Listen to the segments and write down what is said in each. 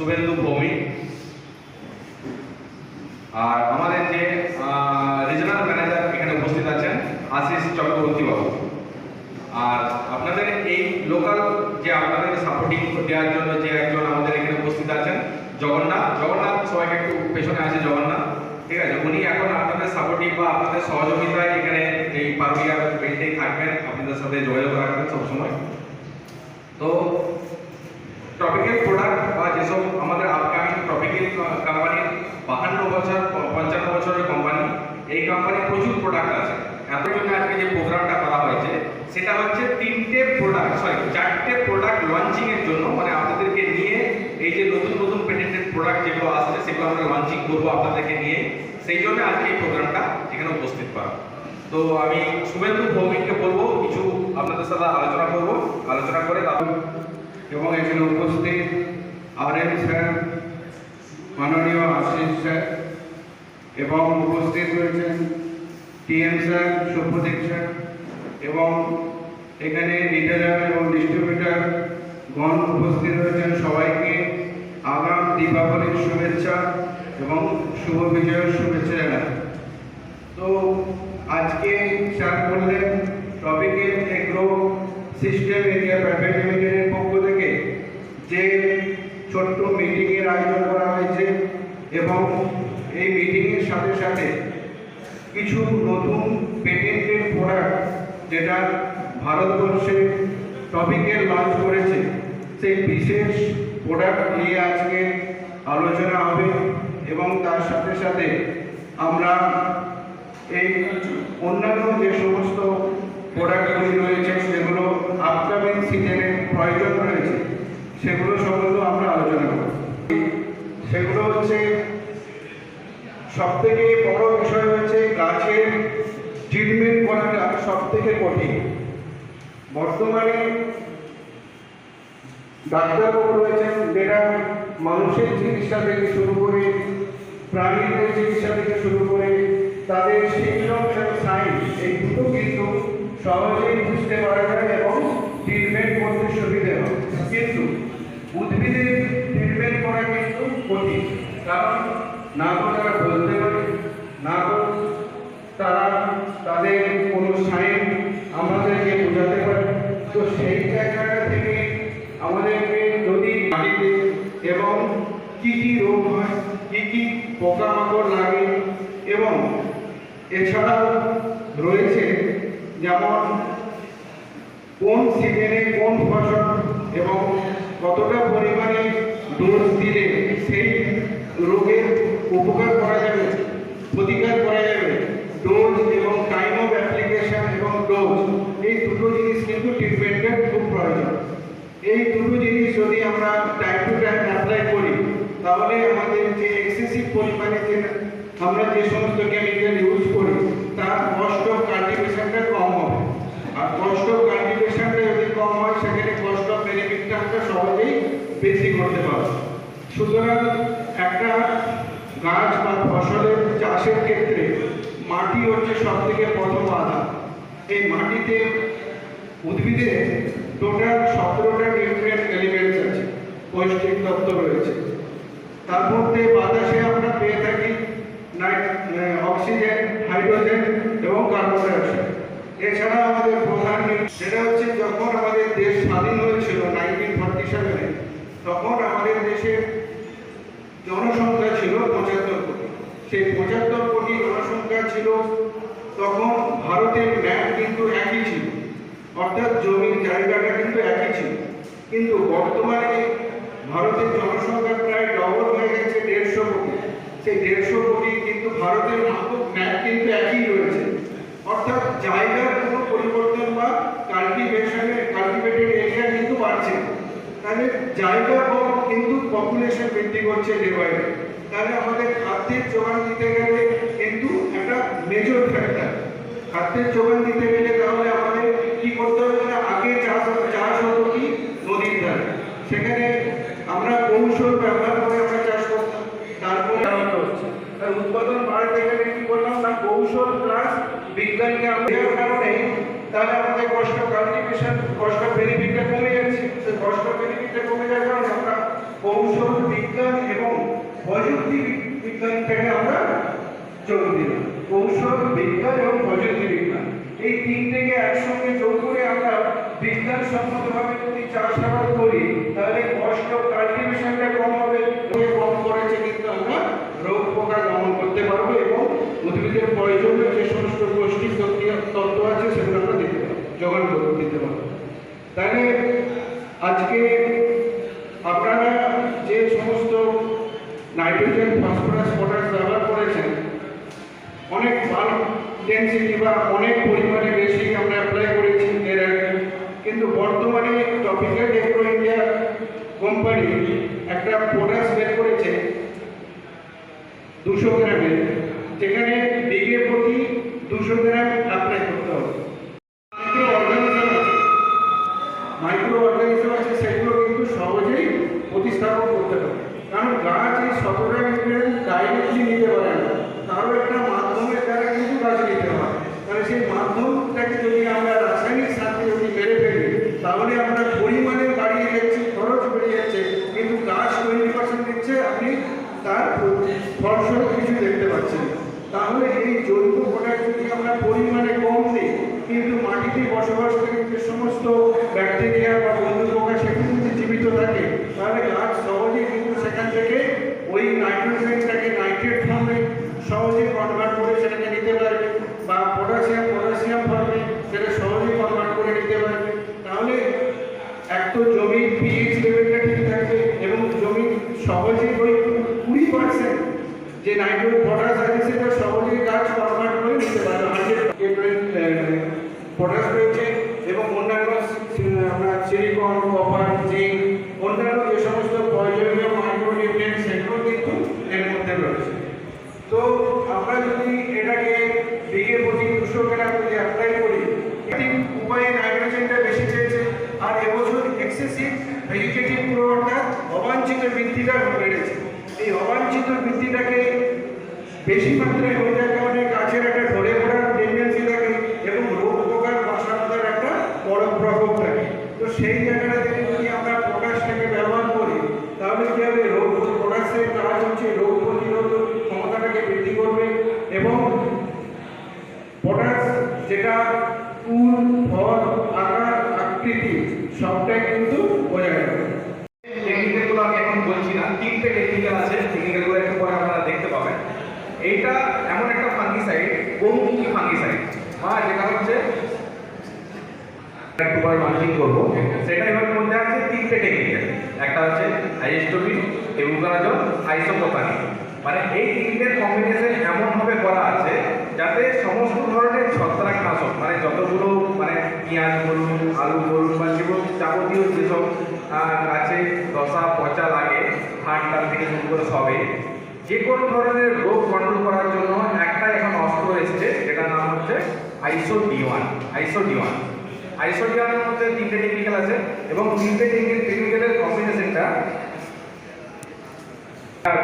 শুভেন্দু ভৌমিক আর আমাদের যে regional manager এখানে উপস্থিত আছেন আশিস চক্রবর্তী বাবু। আর আপনাদের এই লোকাল যে আপনাদের সাপোর্টিং দেওয়ার জন্য যে একজন আমাদের এখানে উপস্থিত আছেন, জগন্নাথ। জগন্নাথ সবাইকে একটু পেছনে আছে, জগন্নাথ। ঠিক আছে? উনি এখন আপনাদের সাপোর্টিং বা আপনাদের সহযোগিতায় এখানে এই পারুলিয়ার বেল্টেই থাকবেন। আপনাদের সাথে যোগাযোগ রাখবেন সবসময়। তো টপিকের প্রোডাক্ট যেসব আমাদের আপকামিং টপিক্যাল কোম্পানির বাহান্ন বছর পঞ্চান্ন বছরের কোম্পানি এই কোম্পানির প্রচুর প্রোডাক্ট আছে। এত জন্য আজকে যে প্রোগ্রামটা করা হয়েছে, সেটা হচ্ছে তিনটে প্রোডাক্ট সরি চারটে প্রোডাক্ট লঞ্চিং এর জন্য মানে আপনাদেরকে নিয়ে এই যে নতুন নতুন পেটেন্টেড প্রোডাক্ট যেগুলো আসছে, সেগুলো আমরা লঞ্চিং করব আপনাদেরকে নিয়ে। সেই জন্য আজকে এই প্রোগ্রামটা এখানে উপস্থিত করা। তো আমি শুভেন্দু ভৌমিককে বলব, কিছু আপনাদের সাথে আলোচনা করব, আলোচনা করে এবং এখানে উপস্থিত আর এম স্যার, মাননীয় আশিস স্যার এবং উপস্থিত রয়েছেন টিএম স্যার শুভদীপ স্যার এবং এখানে লিডার এবং ডিস্ট্রিবিউটার গণ উপস্থিত রয়েছেন সবাইকে। আগাম দীপাবলির শুভেচ্ছা এবং শুভ বিজয়ের শুভেচ্ছা জানাই। তো আজকে স্যার বললেন টপিকের এগ্রো সিস্টেম এরিয়া প্রাইভেট লিমিটেডের পক্ষ থেকে যে ছোট্ট মিটিংয়ের আয়োজন করা হয়েছে এবং এই মিটিংয়ের সাথে সাথে কিছু নতুন পেটেন্টেড প্রোডাক্ট যেটা ভারতবর্ষে টপিকের লঞ্চ করেছে, সেই বিশেষ প্রোডাক্ট নিয়ে আজকে আলোচনা হবে এবং তার সাথে সাথে আমরা এই অন্যান্য যে সমস্ত প্রোডাক্টগুলি রয়েছে, সেগুলো আপকামিং সিজনে প্রয়োজন রয়েছে। সেগুলো সম্বন্ধে আমরা আলোচনা করব। সেগুলো হচ্ছে, সবথেকে বড় বিষয় হচ্ছে গাছের ট্রিটমেন্ট করাটা সব থেকে কঠিন। বর্তমানে ডাক্তারবাবু রয়েছেন যেটা মানুষের চিকিৎসা থেকে শুরু করে, প্রাণীদের চিকিৎসা থেকে শুরু করে, তাদের সিমটমস এবং এই দুটো কিন্তু সহজেই বুঝতে পারা যায় এবং ট্রিটমেন্ট করতে সুবিধে হয়। কিন্তু উদ্ভিদের ট্রিটমেন্ট করা কিন্তু কঠিন। কারণ না তো তারা বলতে পারে না তো তারা তাদের কোনো সাইন আমাদেরকে বোঝাতে পারে। তো সেই জায়গাটা থেকে আমাদেরকে যদি মাটিতে এবং কি কি রোগ হয়, কি কি পোকামাকড় লাগে এবং এছাড়াও রয়েছে যেমন কোন সিজনে কোন ফসল এবং কতটা পরিমাণে ডোজ দিলে সেই রোগের উপকার করা যাবে, প্রতিকার করা যাবে? ডোজ এবং টাইম অফ অ্যাপ্লিকেশন এবং ডোজ এই দুটো জিনিস কিন্তু ট্রিটমেন্টের খুব প্রয়োজন। এই দুটো জিনিস যদি আমরা টাইম টু টাইম অ্যাপ্লাই করি, তাহলে আমাদের যে এক্সেসিভ পরিমাণে যে আমরা যে সমস্ত কেমিক্যাল ইউজ করি, তার অফ কাল্টিভেশনটা কম হবে। আর কস্ট অফ কাল্টিভেশনটা যদি কম হয় সেখানে কস্ট অফ বেনিফিটটা আমরা সহজেই বৃদ্ধি করতে পারব সুতরাং একটা গাছ বা ফসলের চাষের ক্ষেত্রে মাটি হচ্ছে সব থেকে প্রথম আধার এই মাটিতে উদ্ভিদে টোটাল সতেরোটা নিউট্রিয়েন্ট এলিমেন্টস আছে, পৌষ্টিক তত্ত্ব রয়েছে। তার মধ্যে বাতাসে আমরা পেয়ে থাকি অক্সিজেন হাইড্রোজেন এবং কার্বন ডাইঅক্সাইড এছাড়া আমাদের প্রধান সেটা হচ্ছে যখন আমাদের দেশ স্বাধীন হয়েছিল নাইনটিন সেভেনে তখন আমাদের দেশের জনসংখ্যা ছিল পঁচাত্তর কোটি। সেই পঁচাত্তর কোটি জনসংখ্যা ছিল তখন ভারতের ম্যাপ কিন্তু একই ছিল। অর্থাৎ জমির জায়গাটা কিন্তু একই ছিল। কিন্তু বর্তমানে ভারতের জনসংখ্যা প্রায় ডবল হয়ে গেছে দেড়শো কোটি। সেই দেড়শো কোটি কিন্তু ভারতের ম্যাপ কিন্তু একই রয়েছে। অর্থাৎ জায়গার কোনো পরিবর্তন বা কাল্টিভেশনের কাল্টিভেটেড এরিয়া কিন্তু বাড়ছে না। তাহলে জায়গা কম কিন্তু পপুলেশন বৃদ্ধি করছে ডে বাই ডে তাহলে আমাদের খাদ্যের যোগান দিতে গেলে কিন্তু একটা মেজর ফ্যাক্টর খাদ্যের যোগান দিতে গেলে তাহলে আমাদের কি করতে হবে? আগে চাষ চাষ হতো কি? নদীর ধারে। সেখানে আমরা কৌশল ব্যবহার করে আমরা চাষ করতাম। তারপরে আর উৎপাদন বাড়াতে গেলে কি করলাম? না কৌশল প্লাস বিজ্ঞানকে আমরা কারণে তাহলে আমাদের কষ্ট কাল্টিভেশন কষ্ট বেনিফিটটা কমে যাচ্ছে। সেই কষ্ট বেনিফিটটা কমে যাওয়ার কারণে আমরা কৌশল, বিজ্ঞান এবং প্রযুক্তি বিজ্ঞানটাকে আমরা যোগ দিলাম কৌশল, বিজ্ঞান এবং প্রযুক্তি বিজ্ঞান। এই তিনটেকে একসঙ্গে যোগ করে আমরা বিজ্ঞান সম্মতভাবে যদি চাষাবাদ করি, তাহলে কষ্ট কাল্টিভেশনটা কম হবে এবং কম করেছে কিন্তু আমরা রোগ পোকা দমন করতে পারব এবং উদ্ভিদের প্রয়োজনীয় যে সমস্ত পুষ্টি তত্ত্ব- তত্ত্ব আছে সেগুলো আমরা দিতে পারব যোগান করে দিতে পারব তাহলে আজকে আপনারা যে সমস্ত নাইট্রোজেন ফসফরাস পটাশ ব্যবহার করেছেন অনেক ভালো ডেন্সিটি বা অনেক পরিমাণে বেশি আমরা অ্যাপ্লাই করেছি এর আগে কিন্তু বর্তমানে টপিক্যাল এগ্রো ইন্ডিয়া কোম্পানি একটা পটাশ বের করেছে দুশো গ্রামের যেখানে বিঘে প্রতি দুশো গ্রাম অ্যাপ্লাই করতে হবে মাইক্রো অর্গানিজম আছে মাইক্রো অর্গানিজম আছে সেগুলো কিন্তু সহজেই প্রতিস্থাপন করতে পারে কারণ গাছ এই শতটা নিউট্রিয়েন্ট ডাইরেক্টলি নিতে পারে না। তারও একটা মাধ্যমের দ্বারা কিন্তু গাছ নিতে হয়। তাহলে সেই মাধ্যমটাকে যদি আমরা রাসায়নিক সারকে যদি মেরে ফেলি, তাহলে আমরা পরিমাণে বাড়িয়ে যাচ্ছে, খরচ বেড়ে যাচ্ছে, কিন্তু গাছ টোয়েন্টি পার্সেন্ট দিচ্ছে, আপনি তার ফলস্বরূপ কিছু দেখতে পাচ্ছেন। তাহলে এই জৈব প্রোডাক্ট যদি আমরা পরিমাণে কম দিই, কিন্তু মাটিতে বসবাসকারী যে সমস্ত ব্যাকটেরিয়া বা বন্ধু পোকা সেখানে যদি জীবিত থাকে তাহলে গাছ সহজেই কিন্তু সেখান থেকে ওই নাইট্রোজেনটাকে নাইট্রেট ফর্মে সহজেই কনভার্ট করে সেটাকে নিতে পারবে বা পটাশিয়াম পটাশিয়াম ফর্মে সেটা সহজেই কনভার্ট করে নিতে পারবে তাহলে এক তো জমির পিএইচ লেভেলটা ঠিক থাকবে এবং জমি সহজেই ওই কুড়ি পার্সেন্ট যে নাইট্রোজেন পটাশ আছে সেটা সহজেই গাছ কনভার্ট করে নিতে পারবে হান্ড্রেড পটাশ রয়েছে এবং অন্যান্য সি- আমরা সিলিকন কপার জিঙ্ক অন্যান্য যে সমস্ত প্রয়োজনীয় মাইক্রোনিউট্রিয়েন্ট সেগুলো কিন্তু এর মধ্যে রয়েছে তো আমরা যদি এটাকে বিঘে উপায়ে নাইট্রোজেনটা বেশি আর এবছর অবাঞ্ছিত বৃদ্ধিটা বেড়েছে। এই অবাঞ্ছিত বৃদ্ধিটাকে বেশি মাত্রায় হয়ে যাওয়ার কারণে গাছের একটা ধরে পড়ার টেন্ডেন্সি থাকে এবং রোগ পোকার বাসা বাঁধার একটা বড় প্রকোপ থাকে তো সেই জায়গাটা থেকে যদি আমরা পটাশটাকে ব্যবহার করি তাহলে কি হবে রোগ পটাশের কাজ হচ্ছে রোগ প্রতিরোধক ক্ষমতাটাকে বৃদ্ধি করবে এবং পটাশ যেটা ফুল ফল আকার আকৃতি সবটাই কিন্তু বোঝা যাবে টেকনিক্যালগুলো আমি এখন বলছি না তিনটে টেকনিক্যাল আছে টেকনিক্যালগুলো একটু পরে আপনারা দেখতে পাবেন এইটা এমন একটা ফাঙ্গিসাইড বহুমুখী ফাঙ্গিসাইড বা যেটা হচ্ছে মার্কিং করব। সেটা এবার মধ্যে আছে? তিনটে টেকনিক্যাল একটা হচ্ছে আইএসটবি এগুকারাজল আইসোপ্রোপানি। মানে এই তিনটের কম্বিনেশন এমনভাবে করা আছে যাতে সমস্ত ধরনের ছত্রাকনাশক মানে যতগুলো মানে পেঁয়াজ বলুন, আলু বলুন বা জীবন যাবতীয় যেসব গাছে দশা, পচা লাগে ঠান্ডা থেকে শুরু করে সবে, যে কোনো ধরনের রোগ কন্ট্রোল করার জন্য একটা এখন অস্ত্র এসেছে, যেটার নাম হচ্ছে iso D one iso D one iso D মধ্যে তিনটে টেকনিক্যাল আছে এবং তিনটে টেকনিক্যালের কম্বিনেশনটা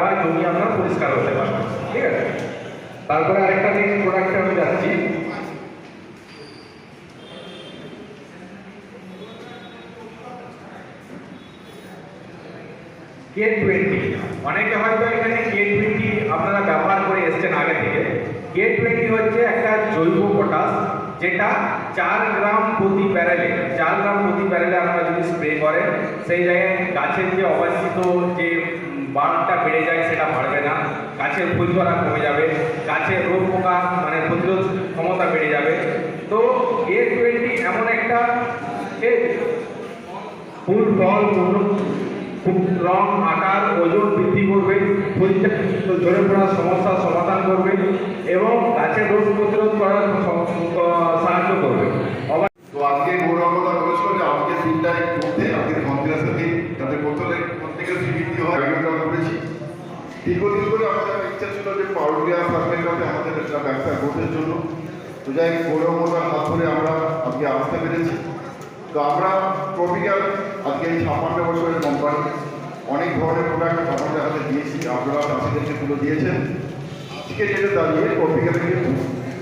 বা জমি আমরা পরিষ্কার হতে পারব, ঠিক আছে? তারপরে আরেকটা দিন প্রোডাক্টে আমি যাচ্ছি। কে টোয়েন্টি অনেকে হয়তো এখানে কে টোয়েন্টি আপনারা ব্যবহার করে এসছেন আগে থেকে। কে টোয়েন্টি হচ্ছে একটা জৈব পটাশ যেটা চার গ্রাম প্রতি ব্যারেলে চার গ্রাম প্রতি ব্যারেলে আপনারা যদি স্প্রে করেন, সেই জায়গায় গাছের যে অবাঞ্ছিত যে বাড়টা বেড়ে যায় সেটা বাড়বে না। গাছের ফুল কমে যাবে। গাছের রোগ পোকা মানে প্রতিরোধ ক্ষমতা বেড়ে যাবে। তো এ টোয়েন্টি এমন একটা ফুল, ফল রং, আকার, ওজন বৃদ্ধি করবে ফুলটা ঝরে পড়ার সমস্যার সমাধান করবে এবং গাছের রোগ প্রতিরোধ করার সাহায্য করবে। তো আজকে গৌরবতা বলেছিল যে তিন তারিখ মধ্যে আজকে পঞ্চায়েতের দিন যাতে প্রত্যেক প্রত্যেকের স্বীকৃতি হয় করেছি। দীর্ঘদিন ধরে আমাদের ইচ্ছা ছিল যে সার্ভের কাছে আমাদের ব্যবসা গ্রোথের জন্য। তো যাই গৌরবতার হাত ধরে আমরা আজকে আসতে পেরেছি। তো আমরা ট্রপিক্যাল আজকে এই ছাপ্পান্ন বছরের কোম্পানি অনেক ধরনের প্রোডাক্ট আমাদের হাতে দিয়েছি, আপনারা চাষিদেরকে তুলে দিয়েছেন। আজকে যেটা দাঁড়িয়ে ট্রপিক্যালে কিন্তু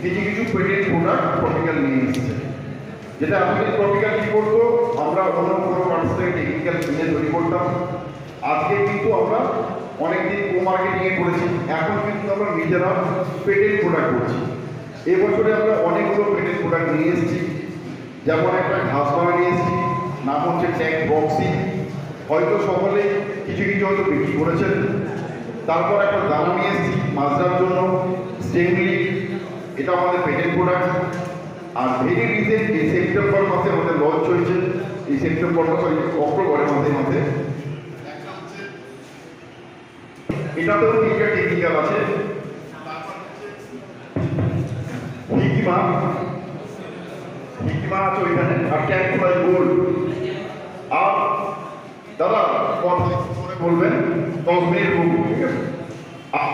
কিছু কিছু পেটেন্ট প্রোডাক্ট ট্রপিক্যাল নিয়ে এসেছে। যেটা আমাদের ট্রপিক্যাল কী করতো আমরা অন্য কোনো মানুষ থেকে টেকনিক্যাল কিনে তৈরি করতাম। আজকে কিন্তু আমরা অনেকদিন কো মার্কেটিংয়ে করেছি, এখন কিন্তু আমরা নিজেরা পেটেন্ট প্রোডাক্ট করছি। এবছরে আমরা অনেকগুলো পেটেন্ট প্রোডাক্ট নিয়ে এসেছি। যেমন একটা ঘাস এসেছি নাম হচ্ছে ট্যাগ বক্সি হয়তো সকলে কিছু কিছু হয়তো বিক্রি করেছেন। তারপর একটা দানা নিয়ে এসেছি মাজরার জন্য স্টেমলি এটা আমাদের পেটেন্ট প্রোডাক্ট আর ভেরি রিসেন্ট এই সেপ্টেম্বর মাসে আমাদের লঞ্চ হয়েছে। এই সেপ্টেম্বর সরি অক্টোবরের মাসে মাসে এটাতেও তিনটা টেকনিক্যাল আছে। আছে ওইখানে আর ক্যালকুলাস গোল্ড আর দাদা কথা বলবেন? দশ মিনিট বলব ঠিক আছে? আর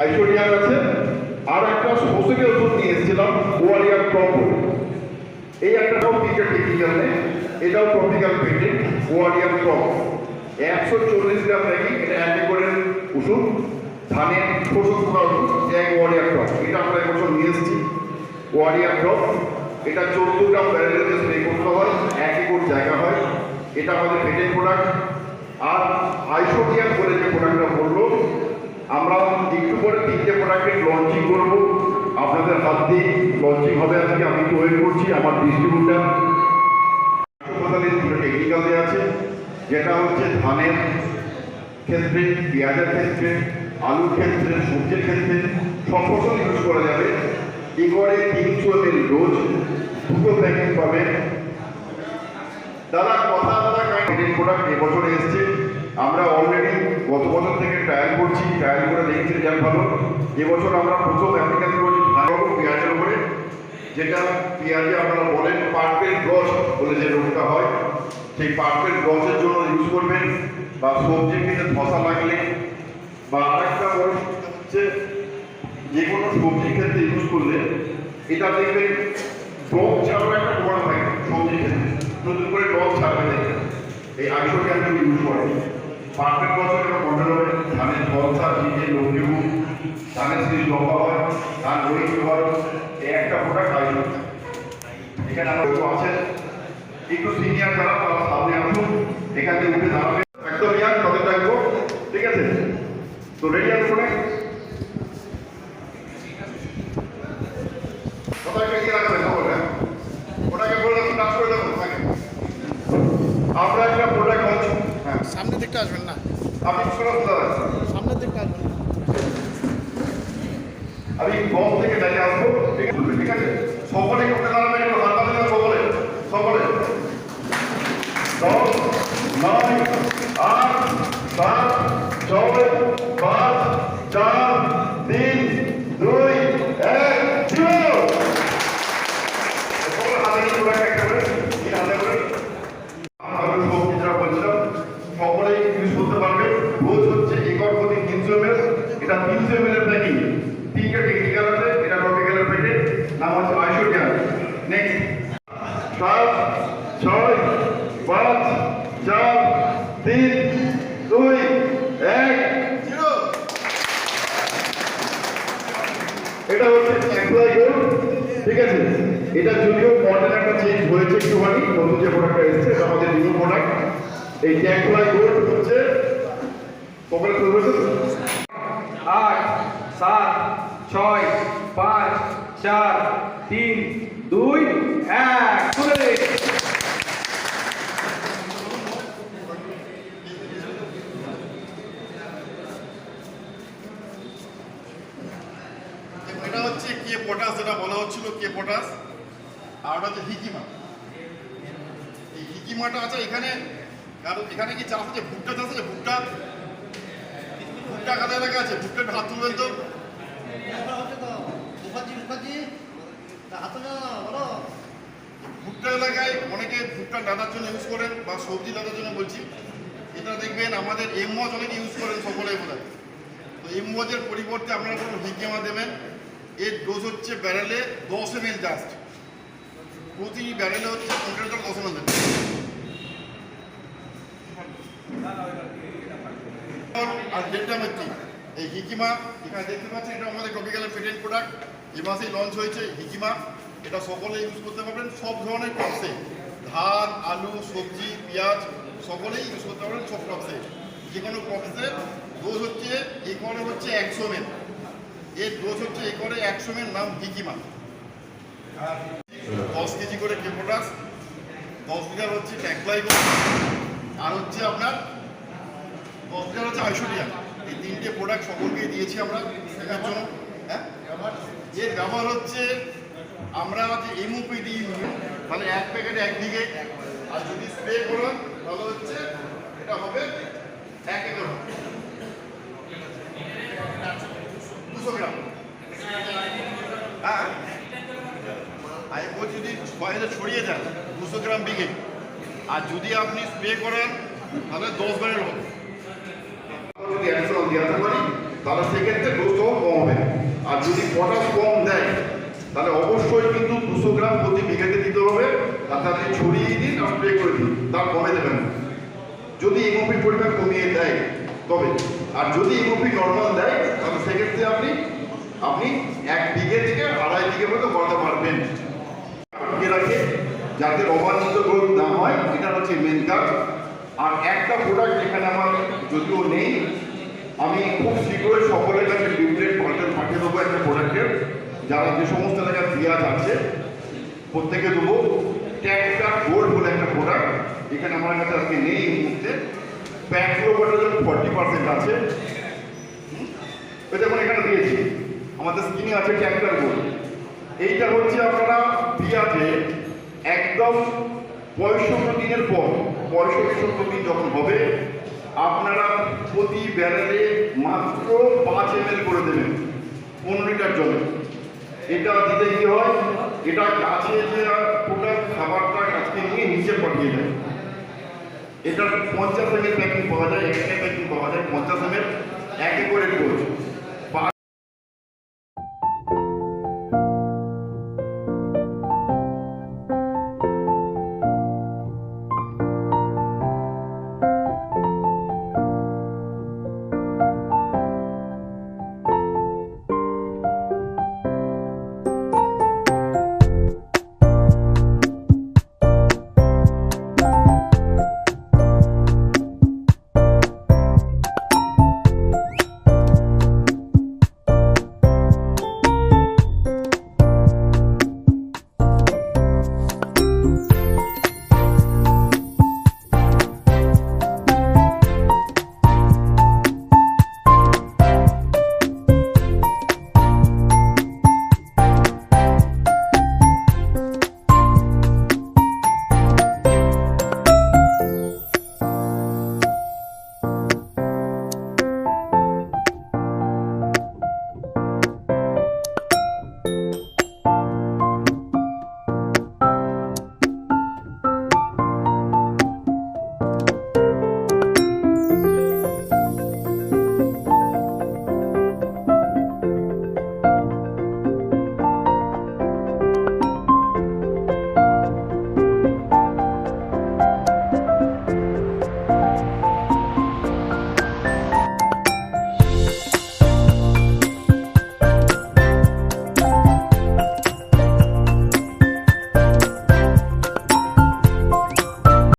আইসোডিয়ার আছে। আর একটা সবথেকে ওষুধ নিয়ে এসেছিলাম ওয়ারিয়ার টপ এই একটাটাও তিনটা টেকনিক্যাল নেই এটাও টপিক্যাল পেটেন্ট ওয়ারিয়ার টপ একশো চল্লিশ গ্রাম নাকি এটা অ্যান্টিকোরের ওষুধ। ধানের শোষক করা ওষুধ, এক ওয়ারিয়ার টপ এটা আমরা এবছর নিয়ে এসেছি। ওয়ারিয়ার টপ এটা চোদ্দ গ্রাম ব্যারেলেতে স্প্রে করতে হয় এক একর জায়গা হয়। এটা আমাদের পেটেন্ট প্রোডাক্ট আর আইসোডিয়ান বলে যে প্রোডাক্টটা বলল, আমরা একটু পরে তিনটে প্রোডাক্টের লঞ্চিং করব। আপনাদের হাত দিয়ে লঞ্চিং হবে আজকে, আমি তো ওয়েট করছি, আমার ডিস্ট্রিবিউটার দুটো টেকনিক্যাল দেওয়া আছে, যেটা হচ্ছে ধানের ক্ষেত্রে, পেঁয়াজের ক্ষেত্রে, আলুর ক্ষেত্রে, সবজির ক্ষেত্রে, সব ফসল ইউজ করা যাবে। এবারে তিনশো এম ডোজ দুটো প্যাকেট পাবেন দাদা, কথা দাদা কাইন্ড প্রোডাক্ট এবছরে এসছে। আমরা অলরেডি গত বছর থেকে ট্রায়াল করছি ট্রায়াল করে দেখছি রেজাল্ট ভালো। এবছর আমরা প্রথম অ্যাপ্লিকেশন করছি ভালো পেঁয়াজের উপরে, যেটা পেঁয়াজে আপনারা বলেন পার্পেল গছ বলে যে রোগটা হয়, সেই পার্পেল গছের জন্য ইউজ করবেন। বা সবজি খেতে ধসা লাগলে, বা আরেকটা হচ্ছে যে কোনো সবজি ক্ষেত্রে ইউজ করলে এটা দেখবেন ডগ ছাড়াও একটা ডোয়া থাকে সবজি ক্ষেত্রে। নতুন করে ডগ ছাড়বে দেখবেন। এই আইসো ক্যান্সার ইউজ করে পারফেক্ট বছর এটা মনে হবে, ধানের জলসা ভিজে লঘু ধানের শীষ লম্বা হয়, ধান রহিত হয়, এই একটা প্রোডাক্ট আইসো এখানে আমার কেউ আছেন একটু সিনিয়র যারা তারা সামনে আসুন, এখান থেকে উঠে দাঁড়াবে। একদম ইয়ার তাদের ডাকবো, ঠিক আছে? তো রেডি আছে সবাইকে এগিয়ে রাখবেন ওটাকে বলে টাচ করে দেবো আমরা একটা প্রোডাক্ট লঞ্চ হ্যাঁ। সামনের দিকটা আসবেন না। আপনি শোনান দাদা। সামনের দিকটা আসবেন আমি গম থেকে দাঁড়িয়ে আসব ঠিক আছে? সকলে উঠে দাঁড়াবেন একটু হাত পাতে সকলে সকলে। দশ নয় আট সাত ছয় পাঁচ চার তিন দুই এক জিরো সকলে হাতে নিয়ে প্রোডাক্ট একটা করে এই হাতে করে আমরা সবজিটা বলছিলাম সকলেই ইউজ করতে পারবে রোজ হচ্ছে একর প্রতি তিনশো এমএল এটা তিনশো এমএল এর প্যাকিং তিনটা টেকনিক্যাল আছে এটা টপিক্যালের প্যাকেট নাম হচ্ছে আইসোডিয়ান নেক্সট সাত ছয় পাঁচ চার তিন দুই এক জিরো এটা হচ্ছে এমপ্লয় গোল ঠিক আছে এটা যদিও মডেল একটা চেঞ্জ হয়েছে একটুখানি নতুন যে প্রোডাক্টটা এসেছে এটা আমাদের নিউ প্রোডাক্ট এই এমপ্লয় গোল হচ্ছে সকলে শুরু হয়েছে আট সাত ছয় পাঁচ চার, তিন, দুই, এক এটা হচ্ছে কে বলা কে আর ওটা হচ্ছে এই হিকিমাটা আছে এখানে আর এখানে কি ভুট্টা চাষ আছে? ভুট্টা? ভুট্টা আছে, ভুট্টার হাত তুলবেন তো। মুখার্জি মুখার্জি। হাতে বলো। ভুট্টা এলাকায় অনেকে ভুট্টা ডাটার জন্য ইউজ করেন বা সবজি ডাটার জন্য বলছি। এটা দেখবেন আমাদের এমওয়াজ অনেকে ইউজ করেন সকলেই বোধ তো এমওয়াজের পরিবর্তে আপনারা কোনো হিকিমা দেবেন। এর ডোজ হচ্ছে ব্যারেলে দশ এম এল জাস্ট প্রতি ব্যারেলে হচ্ছে পনেরো জল দশ এম এল আর ডেল্টা মেট্রি এই হিকিমা এখানে দেখতে পাচ্ছেন, এটা আমাদের টপিক্যালের পেটেন্ট প্রোডাক্ট এ মাসেই লঞ্চ হয়েছে হিকিমা এটা সকলে ইউজ করতে পারবেন। সব ধরনের ক্রপসে ধান, আলু, সবজি, পেঁয়াজ, সকলেই ইউজ করতে পারবেন সব ক্রপসে যে কোনো ক্রপসে ডোজ হচ্ছে একরে হচ্ছে একশো মেল এর ডোজ হচ্ছে একরে একশো মেল নাম হিকিমা দশ কেজি করে কেপোটাস দশ লিটার হচ্ছে ট্যাঙ্কলাইভ আর হচ্ছে আপনার দশ লিটার হচ্ছে আইসোডিয়াম এই তিনটে প্রোডাক্ট সকলকেই দিয়েছি আমরা। সেটার জন্য হ্যাঁ? এর ব্যবহার হচ্ছে, আমরা যে এমওপি দিই মানে এক প্যাকেটে এক দিকে, আর যদি স্প্রে করেন তাহলে হচ্ছে এটা হবে এক একর। দুশো গ্রাম। হ্যাঁ? আর ও যদি বাইরে ছড়িয়ে যান দুশো গ্রাম বিঘে। আর যদি আপনি স্প্রে করেন, তাহলে দশ বারের হবে যদি অ্যাডিশনাল দেওয়াতে পারি, তাহলে সেক্ষেত্রে ডোজটাও কম হবে। আর যদি পটাশ কম দেয় তাহলে অবশ্যই কিন্তু দুশো গ্রাম প্রতি বিঘাতে দিতে হবে। তাতে ছড়িয়ে দিন আর স্প্রে করে দিন, তার কমে দেবেন যদি এমওপি পরিমাণ কমিয়ে দেয়, তবে। আর যদি এমওপি নর্মাল দেয়, তাহলে সেক্ষেত্রে আপনি আপনি এক বিঘে থেকে আড়াই বিঘে মতো করাতে পারবেন। রাখে, যাতে অবাঞ্ছিত গ্রোথ না হয়, এটা হচ্ছে মেন কাজ। আর একটা প্রোডাক্ট যেখানে আমার যদিও নেই আমি খুব শীঘ্রই সকলের কাছে লিফলেট পাল্টে পাঠিয়ে দেবো একটা প্রোডাক্টের যারা যে সমস্ত এলাকায় পেঁয়াজ আছে প্রত্যেকে দেবো। ট্যাক্টার গোল্ড বলে একটা প্রোডাক্ট এখানে আমার কাছে আজকে নেই এই মুহূর্তে। প্যাক্লোবাটার ফর্টি পার্সেন্ট আছে। এটা এখানে দিয়েছি। আমাদের স্কিনে আছে ট্যাক্টার গোল্ড এইটা হচ্ছে আপনারা পেঁয়াজে একদম পঁয়ষট্টি দিনের পর, পঁয়ষট্টি সত্তর দিন যখন হবে আপনারা প্রতি ব্যারেলে মাত্র পাঁচ এম করে দেবেন, পনেরো লিটার জলে। এটা দিতে কি হয়? এটা গাছে যে টোটাল খাবারটা গাছকে নিয়ে নিচে পাঠিয়ে দেয়। এটা পঞ্চাশ এম এল প্যাকিং পাওয়া যায়, এক প্যাকিং পাওয়া যায়, পঞ্চাশ এম এল এক করে ডোজ